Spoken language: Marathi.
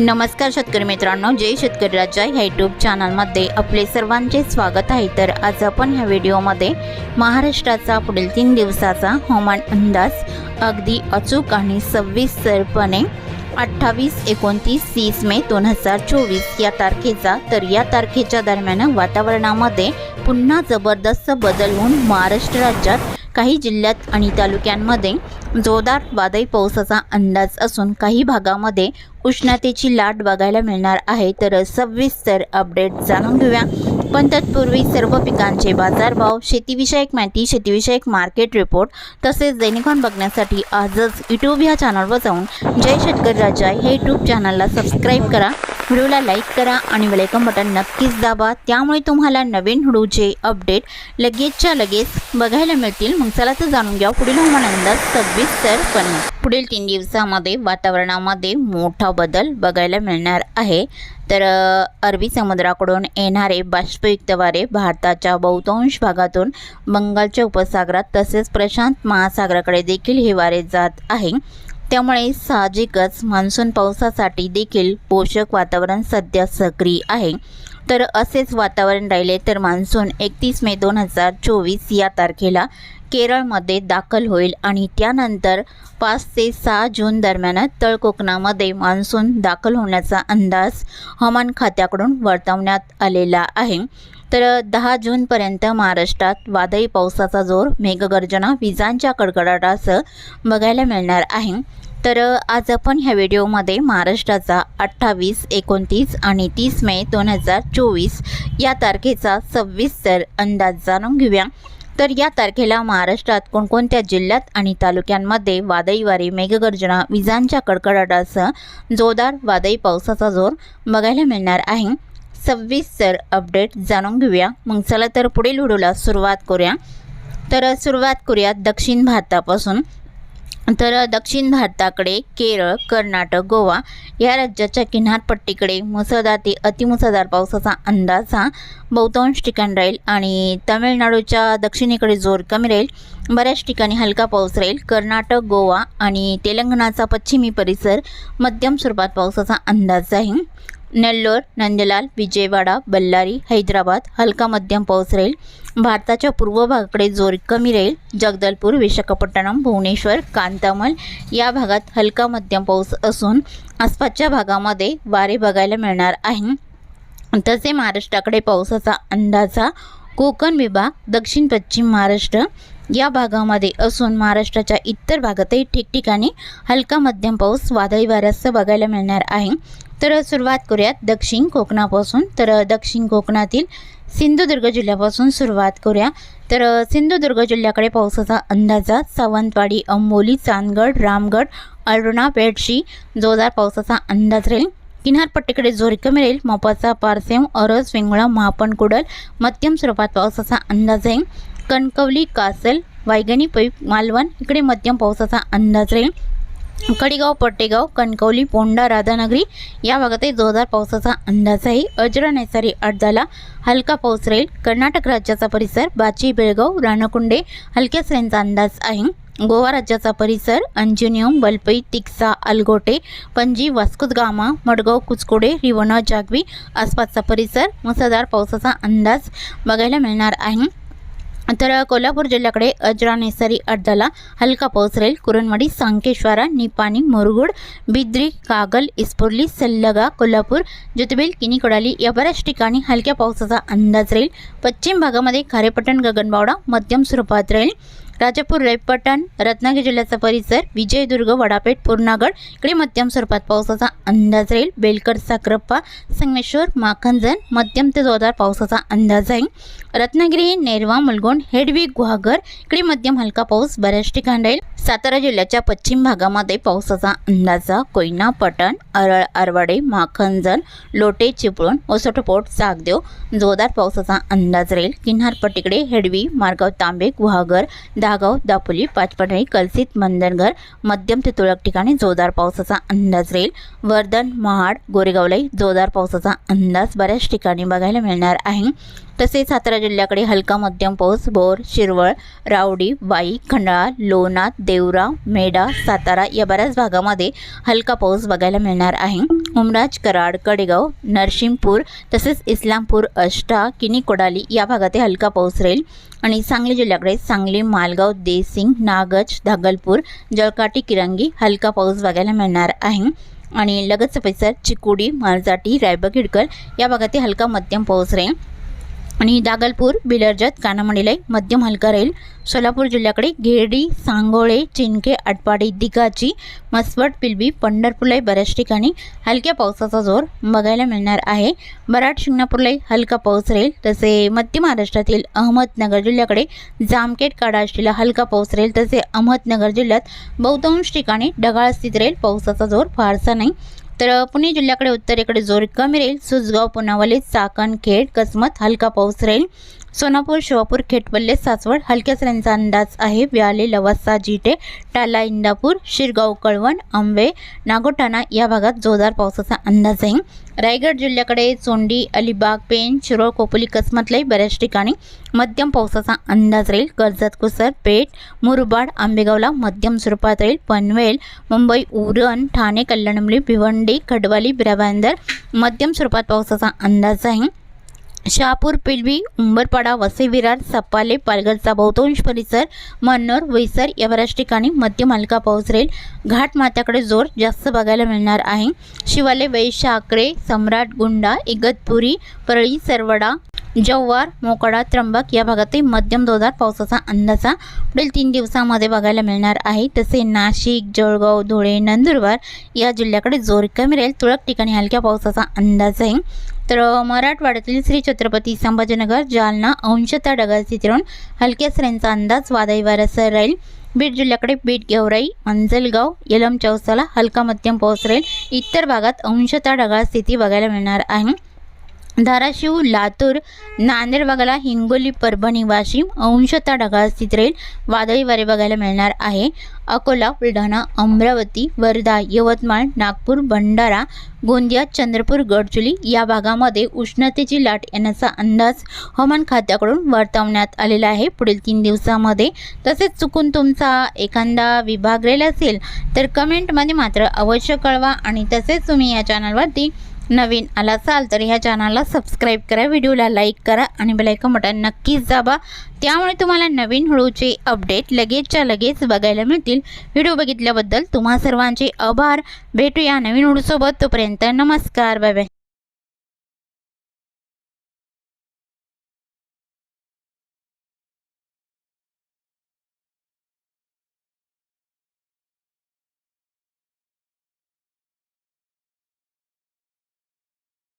नमस्कार शेतकरी मित्रांनो जय शेतकरी राजा ह्या यूट्यूब चॅनलमध्ये आपले सर्वांचे स्वागत आहे. तर आज आपण ह्या व्हिडिओमध्ये महाराष्ट्राचा पुढील तीन दिवसाचा हवामान अंदाज अगदी अचूक आणि सविस्तरपणे अठ्ठावीस एकोणतीस तीस मे दोन हजार चोवीस या तारखेचा तर या तारखेच्या दरम्यान वातावरणामध्ये पुन्हा जबरदस्त बदल होऊन महाराष्ट्र राज्यात काही जिल्ह्यात आणि तालुक्यांमध्ये जोरदार वादळी पावसाचा अंदाज असून काही भागामध्ये उष्णतेची लाट बघायला मिळणार आहे. तर सविस्तर अपडेट जाणून घेऊया. पण तत्पूर्वी सर्व पिकांचे बाजारभाव शेतीविषयक माहिती शेतीविषयक मार्केट रिपोर्ट तसेच दैनिकॉन बघण्यासाठी आजच यूट्यूब या चॅनलवर जाऊन जय शेतकरी राजा हे यूट्यूब चॅनलला सबस्क्राईब करा. व्हिडिओला लाईक करा आणि वेलकम बटन नक्कीच दाबा. त्यामुळे तुम्हाला नवीन व्हिडिओचे अपडेट लगेचच्या लगेच बघायला मिळतील. मग चला तर जाणून घ्या पुढील हवामान अंदाज सविस्तरपणे पुढील तीन दिवसामध्ये वातावरणामध्ये मोठा बदल बघायला मिळणार आहे. तर अरबी समुद्राकडून येणारे बाष्पयुक्त वारे भारताच्या बहुतांश भागातून बंगालच्या उपसागरात तसेच प्रशांत महासागराकडे देखील हे वारे जात आहे. त्यामुळे साहजिकच मान्सून पावसासाठी देखील पोषक वातावरण सध्या सक्रिय आहे. तर असेच वातावरण राहिले तर मान्सून एकतीस मे दोन हजार चोवीस या तारखेला केरळमध्ये दाखल होईल आणि त्यानंतर पाच ते सहा जून दरम्यान तळ कोकणामध्ये मान्सून दाखल होण्याचा अंदाज हवामान खात्याकडून वर्तवण्यात आलेला आहे. तर दहा जूनपर्यंत महाराष्ट्रात वादळी पावसाचा जोर मेघगर्जना विजांच्या कडकडाटासह बघायला मिळणार आहे. तर आज आपण ह्या व्हिडिओमध्ये महाराष्ट्राचा अठ्ठावीस एकोणतीस आणि तीस मे दोन हजार चोवीस या तारखेचा सविस्तर अंदाज जाणून घेऊया. तर या तारखेला महाराष्ट्रात कोणकोणत्या जिल्ह्यात आणि तालुक्यांमध्ये वादळी वारे मेघगर्जना विजांच्या कडकडाटासह जोरदार वादळी पावसाचा जोर बघायला मिळणार आहे. सविस्तर अपडेट जाणून घेऊया. मग चला तर पुढील व्हिडिओला सुरुवात करूया. तर सुरुवात करूया दक्षिण भारतापासून. तर दक्षिण भारताकडे केरळ कर्नाटक गोवा या राज्याच्या किनारपट्टीकडे मुसळधार ते अतिमुसळधार पावसाचा अंदाज हा बहुतांश ठिकाण राहील आणि तामिळनाडूच्या दक्षिणेकडे जोर कमी राहील. बऱ्याच ठिकाणी हलका पाऊस राहील. कर्नाटक गोवा आणि तेलंगणाचा पश्चिमी परिसर मध्यम स्वरूपात पावसाचा अंदाज आहे. नेल्लोर नंदलाल विजयवाडा बल्लारी हैदराबाद हलका मध्यम पाऊस राहील. भारताच्या पूर्व भागाकडे जोर कमी राहील. जगदलपूर विशाखापट्टणम भुवनेश्वर कांतामल या भागात हलका मध्यम पाऊस असून आसपासच्या भागामध्ये वारे बघायला मिळणार आहे तसे महाराष्ट्राकडे पावसाचा अंदाजा कोकण विभाग दक्षिण पश्चिम महाराष्ट्र या भागामध्ये असून महाराष्ट्राच्या इतर भागातही ठिकठिकाणी हलका मध्यम पाऊस वादळी वाऱ्यासह बघायला मिळणार आहे. तर सुरुवात करूयात दक्षिण कोकणापासून. तर दक्षिण कोकणातील सिंधुदुर्ग जिल्ह्यापासून सुरुवात करूया. तर सिंधुदुर्ग जिल्ह्याकडे पावसाचा अंदाजा सावंतवाडी अंबोली चांदगड रामगड अरुणा बेडशी जोरदार पावसाचा अंदाज राहील. किनारपट्टीकडे जोर कमी राहील. मोपाचा पारसेम अरस वेंगुळा महापण कुडल मध्यम स्वरूपात पावसाचा अंदाज आहे कणकवली कासल वायगणी पै मालवण इकडे मध्यम पावसाचा अंदाज राहील. कडेगाव पट्टेगाव कणकवली पोंडा राधानगरी या भागातही जोरदार पावसाचा अंदाज आहे अजरा नैसारी अडदाला हलका पाऊस राहील. कर्नाटक राज्याचा परिसर बाची बेळगाव राणकुंडे हलक्या सरींचा अंदाज आहे. गोवा राज्याचा परिसर अंजुनियम वलपई तिक्सा अलगोटे पणजी वास्कुदगामा मडगाव कुचकोडे रिवणा जागवी आसपासचा परिसर मुसळधार पावसाचा अंदाज बघायला मिळणार आहे. तर कोल्हापूर जिल्ह्याकडे अजरा नेसरी अर्धाला हलका पाऊस राहील. कुरणवाडी सांकेश्वरा निपाणी मुरगुड बिद्री कागल इस्पुर्ली सल्लगा कोल्हापूर ज्योतिबेल किनी कोडाली या बऱ्याच ठिकाणी हलक्या पावसाचा अंदाज राहील. पश्चिम भागामध्ये खारेपटण गगनबावडा मध्यम स्वरूपात राहील. राजापूर रेपटण रत्नागिरी जिल्ह्याचा परिसर विजयदुर्ग वडापेठ पूर्णागड इकडे मध्यम स्वरूपात पावसाचा अंदाज राहील. बेलकर साक्रप्पा संगमेश्वर माखंजन मध्यम ते जोरदार पावसाचा अंदाज आहे रत्नागिरी नेरवा मुलगोंड हेडवी गुहागर इकडे मध्यम हलका पाऊस बऱ्याच ठिकाणी राहील. सातारा जिल्ह्याच्या पश्चिम भागामध्ये पावसाचा अंदाजा कोयना पटण अरळ अरवाडे माखंजन लोटे चिपळूण ओसटपोट सागदेव जोरदार पावसाचा अंदाज राहील. किनारपट्टीकडे हेडवी मार्गाव तांबे गुहागर दहागाव दापोली पाचपठाणी कलसित मंदनघर मध्यम ते तुरळक ठिकाणी जोरदार पावसाचा अंदाज राहील. वर्धन महाड गोरेगावलाही जोरदार पावसाचा अंदाज बऱ्याच ठिकाणी बघायला मिळणार आहे. तसेच सातारा जिल्ह्याकडे हलका मध्यम पाऊस बोर शिरवळ रावडी वाई खंडाळा लोणार देवरा मेढा सातारा या बऱ्याच भागामध्ये हलका पाऊस बघायला मिळणार आहे. उमराज कराड कडेगाव नरसिंहपूर तसेच इस्लामपूर अष्टा किनी कोडाली या भागात हलका पाऊस राहील. आणि सांगली जिल्ह्याकडे सांगली मालगाव देसिंग नागज धागलपूर जळकाटी किरंगी हलका पाऊस बघायला मिळणार आहे. आणि लगतचा परिसर चिकोडी माळजाटी रायबग हिडकल या भागातही हलका मध्यम पाऊस राहील. आणि दागलपूर बिलर्जत कानामंडीलाई मध्यम हलका राहील सोलापूर जिल्ह्याकडे गिरडी सांगोळे चिंके आटपाडी दिगाची मसवट पिलबी पंढरपूरलाई बऱ्याच ठिकाणी हलक्या पावसाचा जोर बघायला मिळणार आहे. बराट शिंगणापूरलाही हलका पाऊस राहील तसे मध्य महाराष्ट्रातील अहमदनगर जिल्ह्याकडे जामखेड काडाष्टीला हलका पाऊस राहील तसे अहमदनगर जिल्ह्यात बहुतांश ठिकाणी ढगाळ स्थित राहील पावसाचा जोर फारसा नाही. तर पुणे जिल्ह्याकडे उत्तरेकडे जोर कमी राहील. सुसगाव पुनावले चाकण खेड कसमत हलका पाऊस राहील. सोनापूर शिवापूर खेटपल्ले सासवड हलक्या सऱ्यांचा अंदाज आहे. व्याले लवासा जिटे टाला इंदापूर शिरगाव कळवण आंबे नागोठाणा या भागात जोरदार पावसाचा अंदाज आहे. रायगड जिल्ह्याकडे चोंडी अलिबाग पेन शिरोळ कोपोली कसमतलाही बऱ्याच ठिकाणी मध्यम पावसाचा अंदाज राहील. कर्जत कुसर पेठ मुरबाड आंबेगावला मध्यम स्वरूपात राहील. पनवेल मुंबई उरण ठाणे कल्याणमली भिवंडी खडवाली बिराबांदर मध्यम स्वरूपात पावसाचा अंदाज आहे. शहापूर पिलवी उंबरपाडा वसे विरार सप्पाले पालघरचा बहुतांश परिसर मन्नोर वैसर या बऱ्याच ठिकाणी मध्यम हलका पाऊस राहील. घाट जोर जास्त बघायला मिळणार आहे. शिवाले वैशाकरे सम्राट गुंडा इगतपुरी परळी सरवडा जव्हार मोकडा त्र्यंबक या भागातही मध्यम जोरदार पावसाचा अंदाजा पुढील तीन दिवसामध्ये बघायला मिळणार आहे. तसे नाशिक जळगाव धुळे नंदुरबार या जिल्ह्याकडे जोर कमी राहील. तुरळक ठिकाणी हलक्या पावसाचा अंदाज आहे. तर मराठवाड्यातील श्री छत्रपती संभाजीनगर जालना अंशता ढगाळ तिरून हलक्या सऱ्यांचा अंदाज वादळी वाऱ्यासह राहील. बीड जिल्ह्याकडे बीड गेवराई अंजलगाव यलम चौसाला हलका मध्यम पाऊस राहील. इतर भागात अंशता ढगाळ स्थिती बघायला मिळणार आहे. धाराशिव लातूर नांदेड भागाला हिंगोली परभणी वाशिम अंशतः ढगाळ स्थित राहील वादळी वारे बघायला मिळणार आहे. अकोला बुलढाणा अमरावती वर्धा यवतमाळ नागपूर भंडारा गोंदिया चंद्रपूर गडचुली या भागामध्ये उष्णतेची लाट येण्याचा अंदाज हवामान खात्याकडून वर्तवण्यात आलेला आहे. पुढील तीन दिवसामध्ये तसेच चुकून तुमचा एखादा विभाग असेल तर कमेंटमध्ये मात्र अवश्य कळवा आणि तसेच तुम्ही या चॅनलवरती नवीन आला असाल तर ह्या चॅनलला सबस्क्राईब करा व्हिडिओला लाईक करा आणि बेलायकन बटन नक्कीच दाबा. त्यामुळे तुम्हाला नवीन हळूचे अपडेट लगेचच्या लगेच बघायला मिळतील. व्हिडिओ बघितल्याबद्दल तुम्हा सर्वांचे आभार. भेटूया नवीन हळूसोबत. तोपर्यंत नमस्कार. Bye bye